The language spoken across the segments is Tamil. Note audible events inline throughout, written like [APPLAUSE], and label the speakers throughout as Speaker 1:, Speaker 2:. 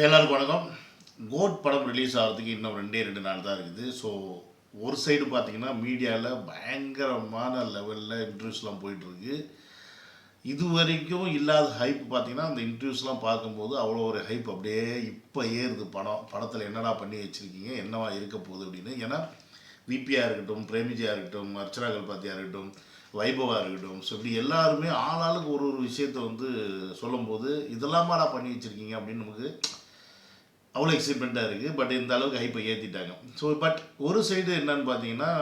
Speaker 1: எல்லாருக்கும் வணக்கம். கோட் படம் ரிலீஸ் ஆகிறதுக்கு இன்னும் ரெண்டே ரெண்டு நாள் தான் இருக்குது. ஸோ ஒரு சைடு பார்த்தீங்கன்னா மீடியாவில் பயங்கரமான லெவலில் இன்டர்வியூஸ்லாம் போயிட்டுருக்கு. இது வரைக்கும் இல்லாத ஹைப் பார்த்தீங்கன்னா அந்த இன்டர்வியூஸ்லாம் பார்க்கும்போது அவ்வளோ ஒரு ஹைப் அப்படியே இப்போ ஏறுது படம். படத்தில் என்னடா பண்ணி வச்சுருக்கீங்க? என்னவா இருக்க போகுது அப்படின்னு. ஏன்னா விபியாக இருக்கட்டும் பிரேமிஜியாக இருக்கட்டும் அர்ச்சனா கல்பாத்தியாக இருக்கட்டும் வைபவாக இருக்கட்டும். ஸோ இப்படி எல்லாருமே ஆளாளுக்கு ஒரு ஒரு விஷயத்த வந்து சொல்லும்போது இதெல்லாமாடா பண்ணி வச்சுருக்கீங்க அப்படின்னு நமக்கு அவ்வளோ எக்ஸைட்மெண்ட்டாக இருக்குது பட் இந்த அளவுக்கு ஹைப்பை ஏற்றிட்டாங்க ஸோ பட் ஒரு சைடு என்னன்னு பார்த்தீங்கன்னா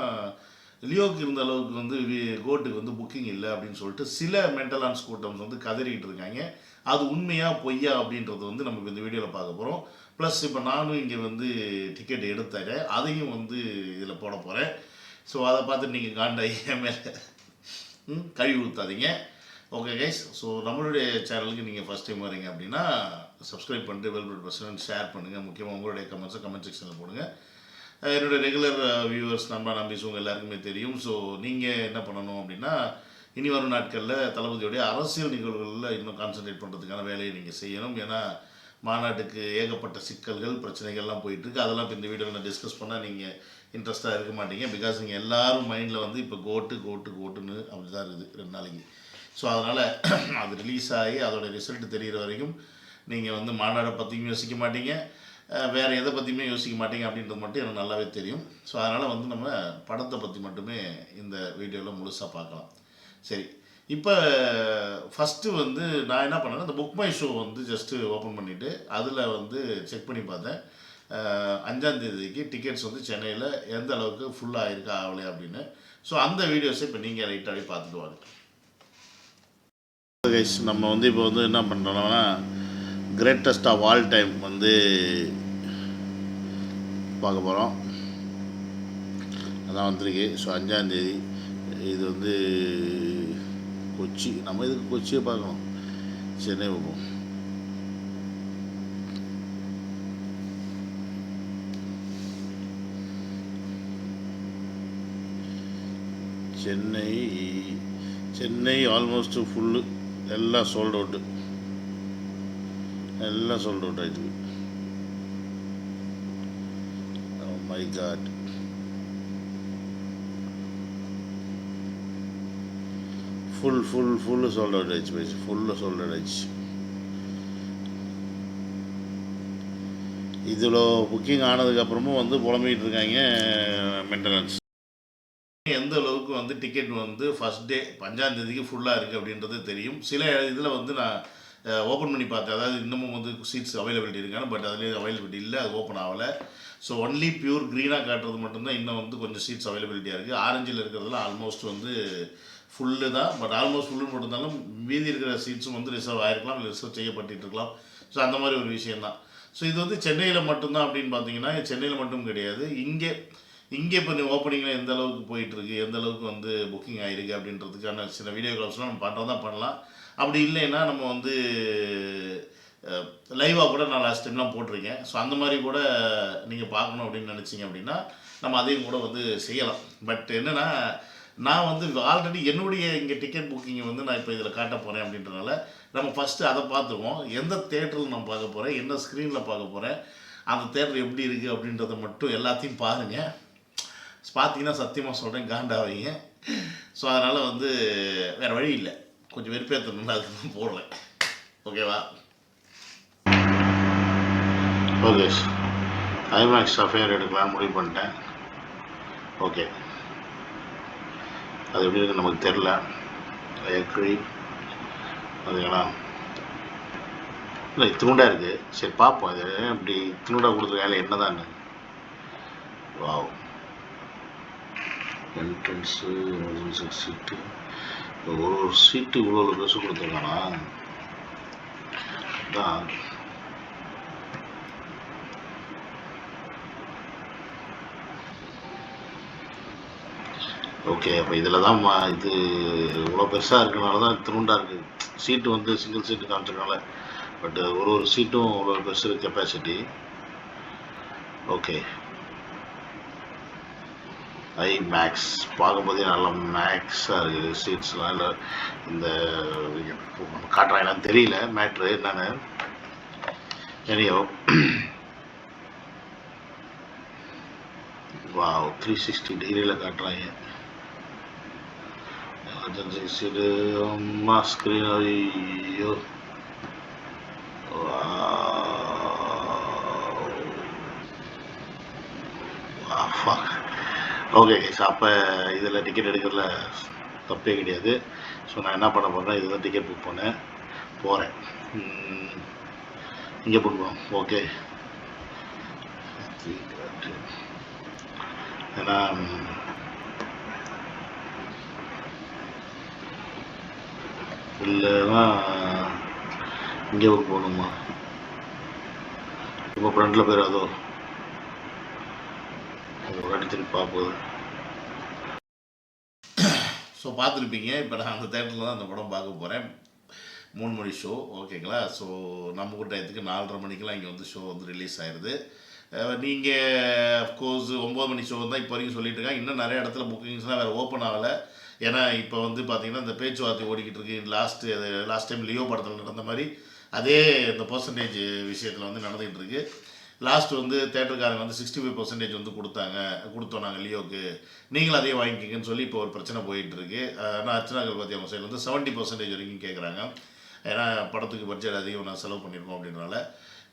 Speaker 1: லியோக்கு இருந்த அளவுக்கு வந்து கோட்டுக்கு வந்து புக்கிங் இல்லை அப்படின்னு சொல்லிட்டு சில மென்டல் ஆன்ஸ் கூட்டம்ஸ் வந்து கதறிக்கிட்டு இருக்காங்க. அது உண்மையாக பொய்யா அப்படின்றது வந்து நம்ம இந்த வீடியோவில் பார்க்க போகிறோம் ப்ளஸ் இப்போ நானும் இங்கே வந்து டிக்கெட் எடுத்துறேன். அதையும் வந்து இதில் போட போகிறேன் ஸோ அதை பார்த்து நீங்கள் காண்டாகி மேலே கழிவு கழுவி ஊற்றாதீங்க ஓகே கைஸ் ஸோ நம்மளுடைய சேனலுக்கு நீங்கள் ஃபஸ்ட் டைம் வரீங்க அப்படின்னா சப்ஸ்கிரைப் பண்ணிட்டு வெல் பட் ஷேர் பண்ணுங்கள் முக்கியமாக உங்களுடைய கமெண்ட்ஸை கமெண்ட் செக்ஷனில் போடுங்க. என்னுடைய ரெகுலர் வியூவர்ஸ் நம்ம நம்பிஸ் உங்கள் எல்லாருக்குமே தெரியும். ஸோ நீங்கள் என்ன பண்ணணும் அப்படின்னா இனி வரும் நாட்களில் தளபதியுடைய அரசியல் நிகழ்வுகளில் இன்னும் கான்சென்ட்ரேட் பண்ணுறதுக்கான வேலையை நீங்கள் செய்யணும். ஏன்னா மாநாட்டுக்கு ஏகப்பட்ட சிக்கல்கள் பிரச்சனைகள்லாம் போயிட்டுருக்கு. அதெல்லாம் இப்போ இந்த வீடியோவில் நான் டிஸ்கஸ் பண்ணால் நீங்கள் இன்ட்ரெஸ்ட்டாக இருக்க மாட்டீங்க. பிகாஸ் நீங்கள் எல்லோரும் மைண்டில் வந்து இப்போ கோட்டு கோட்டு கோட்டுன்னு அப்படி தான் இருக்குது. ரெண்டு நாளைக்கு. ஸோ அதனால் [CLEARS THROAT] அது ரிலீஸ் ஆகி அதோட ரிசல்ட் தெரிகிற வரைக்கும் நீங்கள் வந்து மாநாடை பற்றியும் யோசிக்க மாட்டீங்க. வேறு எதை பற்றியுமே யோசிக்க மாட்டீங்க அப்படின்றது மட்டும் எனக்கு நல்லாவே தெரியும். ஸோ அதனால் வந்து நம்ம படத்தை பற்றி மட்டுமே இந்த வீடியோவில் முழுசாக பார்க்கலாம். சரி. இப்போ ஃபஸ்ட்டு வந்து நான் என்ன பண்ணேன்னா இந்த புக் மை ஷோ வந்து ஜஸ்ட்டு ஓப்பன் பண்ணிவிட்டு அதில் வந்து செக் பண்ணி பார்த்தேன். அஞ்சாந்தேதிக்கு டிக்கெட்ஸ் வந்து சென்னையில் எந்த அளவுக்கு ஃபுல்லாக இருக்கா ஆகலை அப்படின்னு. ஸோ அந்த வீடியோஸை இப்போ நீங்கள் ரைட்டாகவே பார்த்துட்டு வாங்க. கைஸ் நம்ம வந்து இப்போ வந்து என்ன பண்ணுறோம்னா கிரேட்டஸ்ட் ஆஃப் ஆல் டைம் வந்து பார்க்க போகிறோம் அதான் வந்திருக்கு. ஸோ அஞ்சாந்தேதி இது வந்து கொச்சி. நம்ம இதுக்கு கொச்சியை பார்க்கணும்? சென்னை போகும் சென்னை சென்னை ஆல்மோஸ்ட் ஃபுல்லு எல்லாம் சோல்ட் அவுட்டு எல்லாம் சோல்ட் அவுட் ஆயிடுச்சு. My god full full full sold out ஆயிடுச்சு பைஸ் ஃபுல்லு சோல்ட் அவுட் ஆயிடுச்சு. இதில் புக்கிங் ஆனதுக்கப்புறமும் வந்து புலம்பிகிட்டு இருக்காங்க eh, மெயின்டெனன்ஸ் டிக்கெட் வந்து ஃபஸ்ட் டே பஞ்சாந்தேதிக்கு ஃபுல்லாக இருக்குது அப்படின்றது தெரியும். சில இதில் வந்து நான் ஓப்பன் பண்ணி பார்த்தேன். அதாவது இன்னமும் வந்து சீட்ஸ் அவைலபிலிட்டி இருக்காங்க பட் அதுலேயே அவைலபிலிட்டி இல்லை அது ஓப்பன் ஆகலை. ஸோ ஒன்லி பியூர் க்ரீனாக காட்டுறது மட்டும்தான் இன்னும் வந்து கொஞ்சம் சீட்ஸ் அவைலபிலிட்டியாக இருக்குது ஆரஞ்சில் இருக்கிறதுலாம் ஆல்மோஸ்ட் வந்து ஃபுல்லு தான். பட் ஆல்மோஸ்ட் ஃபுல்லுன்னு போட்டிருந்தாலும் மீதி இருக்கிற சீட்ஸும் வந்து ரிசர்வ் ஆகிருக்கலாம் இல்லை ரிசர்வ் செய்யப்பட்டு இருக்கலாம் ஸோ அந்த மாதிரி ஒரு விஷயம்தான். ஸோ இது வந்து சென்னையில் மட்டும்தான் அப்படின்னு பார்த்தீங்கன்னா சென்னையில் மட்டும் கிடையாது. இங்கே இங்கே இப்போ ஓப்பனிங்கில் எந்த அளவுக்கு போயிட்டுருக்கு எந்த அளவுக்கு வந்து புக்கிங் ஆகிருக்கு அப்படின்றதுக்கான சில வீடியோ கால்ஸ்லாம் நம்ம பண்ணுறதா பண்ணலாம். அப்படி இல்லைன்னா நம்ம வந்து லைவாக கூட நான் லாஸ்ட் டைம்லாம் போட்டிருக்கேன். ஸோ அந்த மாதிரி கூட நீங்கள் பார்க்கணும் அப்படின்னு நினச்சிங்க அப்படின்னா நம்ம அதையும் கூட வந்து செய்யலாம். பட் என்னென்னா நான் வந்து ஆல்ரெடி என்னுடைய இங்கே டிக்கெட் புக்கிங்கை வந்து நான் இப்போ இதில் காட்ட போகிறேன் அப்படின்றனால நம்ம ஃபஸ்ட்டு அதை பார்த்துருவோம். எந்த தேட்டரில் நான் பார்க்க போகிறேன் என்ன ஸ்க்ரீனில் பார்க்க போகிறேன் அந்த தேட்டர் எப்படி இருக்குது அப்படின்றத மட்டும் எல்லாத்தையும் பாருங்கள் பார்த்தீங்கன்னா சத்தியமாக சொல்கிறேன் காண்டாவீங்க ஸோ அதனால் வந்து வேறு வழி இல்லை. கொஞ்சம் வெறுப்பேற்றணும்னு அதுக்கு தான் போடல. ஓகேவா? ஓகே ஐமேக்ஸ் அஃபேர் எடுக்கலாம் முடிவு பண்ணிட்டேன். ஓகே. அது எப்படி இருக்கு நமக்கு தெரில எக்ரி அதுங்களா இல்லை இத்தினூண்டா இருக்குது சரி பார்ப்போம். அது இப்படி இத்தினூண்டா கொடுத்துருக்காங்க என்னதான்னு வாவ் என்ட்ரன்ஸு எமர்ஜென்சி சீட்டு. ஒரு ஒரு சீட்டு இவ்வளோ ட்ரெஸ் கொடுத்துருக்கானா? அதான். ஓகே அப்போ இதில் தான் இது இவ்வளோ பெருசாக இருக்கனால தான் திருண்டா இருக்குது சீட்டு வந்து சிங்கிள் சீட்டு காமிச்சதுனால பட் ஒரு ஒரு சீட்டும் ஒரு பெருசு கெப்பாசிட்டி ஓகே ஐ மேக்ஸ் பார்க்கும்போதே நல்லா மேக்ஸாக இருக்குது. சீட்ஸ்லாம் இல்லை இந்த காட்டுறாங்கன்னா தெரியல. மேட்ரு என்னென்னு anyhow வா த்ரீ சிக்ஸ்டி டிகிரியில் காட்டுறாங்க. சீடு அம்மா ஸ்க்ரீன் ஐயோ. ஓகே ஸோ அப்போ இதில் டிக்கெட் எடுக்கிறதுல தப்பே கிடையாது. ஸோ நான் என்ன பண்ண போகிறேன் இதுதான் டிக்கெட் புக் பண்ணேன் போகிறேன் இங்கே புக் ஓகே ஏன்னா இல்லைன்னா இங்கே புக் போகணுமா? இப்போ ஃப்ரெண்டில் போயிடாதோ? அதோ போதும் ஸோ பார்த்துருப்பீங்க. இப்போ நான் அந்த தேட்டரில் தான் அந்த படம் பார்க்க போகிறேன் மூணு மணி ஷோ ஓகேங்களா? ஸோ நம்ம ஊர் டயத்துக்கு நாலரை மணிக்கெலாம் இங்கே வந்து ஷோ வந்து ரிலீஸ் ஆயிடுது நீங்கள் அஃப்கோர்ஸ் ஒம்பது மணி ஷோ தான் இப்போ வரைக்கும் சொல்லிட்டு இருக்காங்க இன்னும் நிறைய இடத்துல புக்கிங்ஸ்லாம் வேறு ஓப்பன் ஆகலை. ஏன்னா இப்போ வந்து பார்த்தீங்கன்னா இந்த பேச்சுவார்த்தை ஓடிக்கிட்டு இருக்கு. லாஸ்ட்டு லாஸ்ட் டைம் லியோ படத்தில் நடந்த மாதிரி அதே இந்த பர்சன்டேஜ் விஷயத்தில் வந்து நடந்துகிட்டு இருக்குது லாஸ்ட் வந்து தேட்டருக்காரங்க வந்து சிக்ஸ்டி ஃபைவ் பர்சன்டேஜ் வந்து கொடுத்தாங்க. கொடுத்தோம் நாங்கள் லியோக்கு. நீங்களும் அதையும் வாங்கிக்கிங்கன்னு சொல்லி இப்போ ஒரு பிரச்சனை போயிட்டு இருக்கு ஆனால் அர்ச்சனா கல்பதி அவங்க சைடில் வந்து செவன்ட்டி பர்சன்டேஜ் வரைக்கும் கேட்குறாங்க ஏன்னா படத்துக்கு பட்ஜெட் அதிகம் நான் செலவு பண்ணியிருக்கோம் அப்படின்றனால.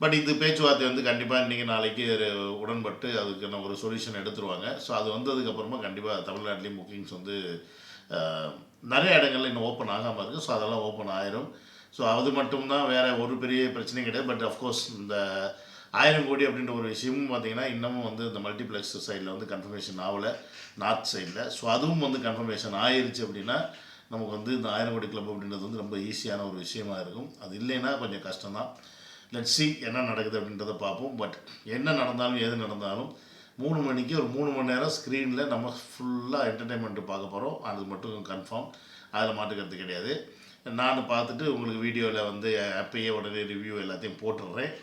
Speaker 1: பட் இது பேச்சுவார்த்தை வந்து கண்டிப்பாக இன்றைக்கி நாளைக்கு ஒரு உடன்பட்டு அதுக்கான ஒரு சொல்யூஷன் எடுத்துருவாங்க. ஸோ அது வந்ததுக்கப்புறமா கண்டிப்பாக தமிழ்நாட்டிலேயும் புக்கிங்ஸ் வந்து நிறைய இடங்கள்ல இன்னும் ஓப்பன் ஆகாமல் இருக்குது ஸோ அதெல்லாம் ஓப்பன் ஆயிரும். ஸோ அது மட்டும்தான் வேறு ஒரு பெரிய பிரச்சனையும் கிடையாது. பட் அஃப்கோர்ஸ் இந்த ஆயிரம் கோடி அப்படின்ற ஒரு விஷயமும் பார்த்தீங்கன்னா இன்னமும் வந்து இந்த மல்டிப்ளெக்ஸ் சைடில் வந்து கன்ஃபர்மேஷன் ஆகலை. நார்த் சைடில் ஸோ அதுவும் வந்து கன்ஃபர்மேஷன் ஆயிருச்சு அப்படின்னா நமக்கு வந்து இந்த ஆயிரம் கோடி கிளப் அப்படின்றது வந்து ரொம்ப ஈஸியான ஒரு விஷயமா இருக்கும். அது இல்லைன்னா கொஞ்சம் கஷ்டம்தான். லெட் சி என்ன நடக்குது அப்படின்றத பார்ப்போம். பட் என்ன நடந்தாலும் எது நடந்தாலும் மூணு மணிக்கு ஒரு மூணு மணி நேரம் ஸ்க்ரீனில் நம்ம ஃபுல்லாக என்டர்டெயின்மெண்ட்டு பார்க்க போகிறோம் அது மட்டும் கன்ஃபார்ம் அதில் மாட்டுக்கிறது கிடையாது. நான் பார்த்துட்டு உங்களுக்கு வீடியோவில் வந்து அப்பயே உடனே ரிவ்யூ எல்லாத்தையும் போட்டுடுறேன்.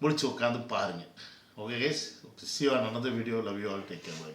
Speaker 1: முடிச்சு உட்காந்து பாருங்கள் okay guys see on another video love you all take care bye